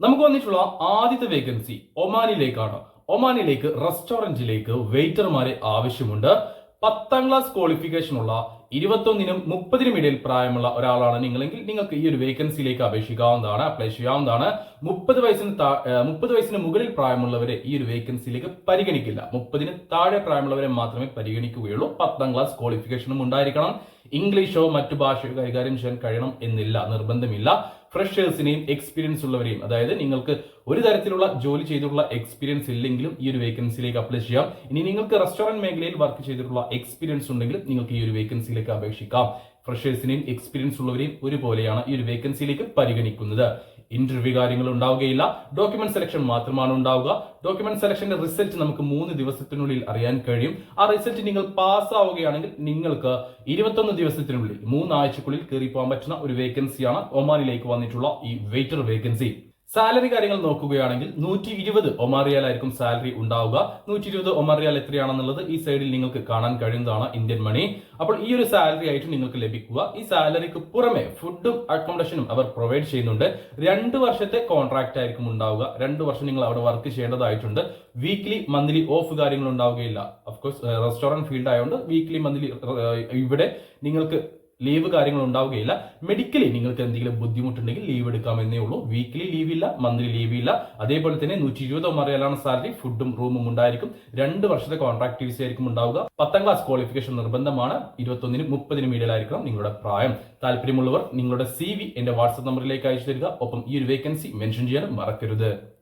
നമുക്ക് വന്നിട്ടുള്ള ആദ്യത്തെ വേക്കൻസി ഒമാനിലേക്കാണ്. ഒമാനിലേക്ക് റെസ്റ്റോറന്റിലേക്ക് വെയിറ്റർമാരെ ആവശ്യമുണ്ട്. പത്താം ക്ലാസ് ക്വാളിഫിക്കേഷൻ ഉള്ള ഇരുപത്തൊന്നിനും മുപ്പതിനും ഇടയിൽ പ്രായമുള്ള ഒരാളാണ് നിങ്ങളെങ്കിൽ നിങ്ങൾക്ക് ഈ ഒരു വേക്കൻസിയിലേക്ക് അപേക്ഷിക്കാവുന്നതാണ് അപ്ലൈ ചെയ്യാവുന്നതാണ്. മുപ്പത് വയസ്സിന് മുപ്പത് വയസ്സിന് മുകളിൽ പ്രായമുള്ളവരെ ഈ ഒരു വേക്കൻസിയിലേക്ക് പരിഗണിക്കില്ല. മുപ്പതിന് താഴെ പ്രായമുള്ളവരെ മാത്രമേ പരിഗണിക്കുകയുള്ളൂ. പത്താം ക്ലാസ് ക്വാളിഫിക്കേഷനും ഉണ്ടായിരിക്കണം. ഇംഗ്ലീഷോ മറ്റു ഭാഷയോ കൈകാര്യം ചെയ്യാൻ കഴിയണം എന്നില്ല നിർബന്ധമില്ല. ഫ്രഷേഴ്സിനെയും എക്സ്പീരിയൻസ് ഉള്ളവരെയും അതായത് നിങ്ങൾക്ക് ഒരു തരത്തിലുള്ള ജോലി ചെയ്തിട്ടുള്ള എക്സ്പീരിയൻസ് ഇല്ലെങ്കിലും ഈ ഒരു വേക്കൻസിയിലേക്ക് അപ്ലൈ ചെയ്യാം. ഇനി നിങ്ങൾക്ക് റെസ്റ്റോറന്റ് മേഖലയിൽ വർക്ക് ചെയ്തിട്ടുള്ള എക്സ്പീരിയൻസ് ഉണ്ടെങ്കിൽ നിങ്ങൾക്ക് ഈ ഒരു വേക്കൻസിയിലേക്ക് അപേക്ഷിക്കാം. ഫ്രഷേഴ്സിനെയും എക്സ്പീരിയൻസ് ഉള്ളവരെയും ഒരുപോലെയാണ് ഈ ഒരു വേക്കൻസിയിലേക്ക് പരിഗണിക്കുന്നത്. ഇന്റർവ്യൂ കാര്യങ്ങൾ ഉണ്ടാവുകയില്ല. ഡോക്യുമെന്റ് സെലക്ഷൻ മാത്രമാണ് ഉണ്ടാവുക. ഡോക്യുമെന്റ് സെലക്ഷന്റെ റിസൾട്ട് നമുക്ക് മൂന്ന് ദിവസത്തിനുള്ളിൽ അറിയാൻ കഴിയും. ആ റിസൾട്ട് നിങ്ങൾ പാസ് ആവുകയാണെങ്കിൽ നിങ്ങൾക്ക് ഇരുപത്തൊന്ന് ദിവസത്തിനുള്ളിൽ മൂന്നാഴ്ചക്കുള്ളിൽ കയറി പോകാൻ പറ്റുന്ന ഒരു വേക്കൻസിയാണ് ഒമാനിലേക്ക് വന്നിട്ടുള്ള ഈ വെയിറ്റർ വേക്കൻസി സാലറി കാര്യങ്ങൾ നോക്കുകയാണെങ്കിൽ നൂറ്റി ഇരുപത് ഒമാറിയാലായിരിക്കും സാലറി ഉണ്ടാവുക. നൂറ്റി ഇരുപത് ഒമാറിയാൽ എത്രയാണെന്നുള്ളത് ഈ സൈഡിൽ നിങ്ങൾക്ക് കാണാൻ കഴിയുന്നതാണ് ഇന്ത്യൻ മണി. അപ്പോൾ ഈ ഒരു സാലറി ആയിട്ട് നിങ്ങൾക്ക് ലഭിക്കുക. ഈ സാലറിക്ക് പുറമെ ഫുഡും അക്കോമഡേഷനും അവർ പ്രൊവൈഡ് ചെയ്യുന്നുണ്ട്. രണ്ട് വർഷത്തെ കോൺട്രാക്ട് ആയിരിക്കും ഉണ്ടാവുക. രണ്ട് വർഷം നിങ്ങൾ അവിടെ വർക്ക് ചെയ്യേണ്ടതായിട്ടുണ്ട്. വീക്ക്ലി മന്ത്ലി ഓഫ് കാര്യങ്ങൾ ഉണ്ടാവുകയില്ല. അഫ്കോഴ്സ് റെസ്റ്റോറന്റ് ഫീൽഡ് ആയതുകൊണ്ട് വീക്ക്ലി മന്ത്ലി ഇവിടെ നിങ്ങൾക്ക് ലീവ് കാര്യങ്ങൾ ഉണ്ടാവുകയില്ല മെഡിക്കലി നിങ്ങൾക്ക് എന്തെങ്കിലും ബുദ്ധിമുട്ടുണ്ടെങ്കിൽ ലീവ് എടുക്കാമെന്നേ ഉള്ളൂ. വീക്കിലി ലീവ് ഇല്ല മന്ത്ലി ലീവ് ഇല്ല. അതേപോലെ തന്നെ നൂറ്റി ഇരുപതോ മറിയാലാണ് സാലറി ഫുഡും റൂമും ഉണ്ടായിരിക്കും. രണ്ട് വർഷത്തെ കോൺട്രാക്ട് വിസ ആയിരിക്കും ഉണ്ടാവുക. പത്താം ക്ലാസ് ക്വാളിഫിക്കേഷൻ നിർബന്ധമാണ്. ഇരുപത്തൊന്നിനും മുപ്പതിനും ഇടയിലായിരിക്കണം നിങ്ങളുടെ പ്രായം. താല്പര്യമുള്ളവർ നിങ്ങളുടെ സി വി എന്റെ വാട്സ്ആപ്പ് നമ്പറിലേക്ക് അയച്ചു തരിക. ഒപ്പം ഈ ഒരു വേക്കൻസി മെൻഷൻ ചെയ്യാനും മറക്കരുത്.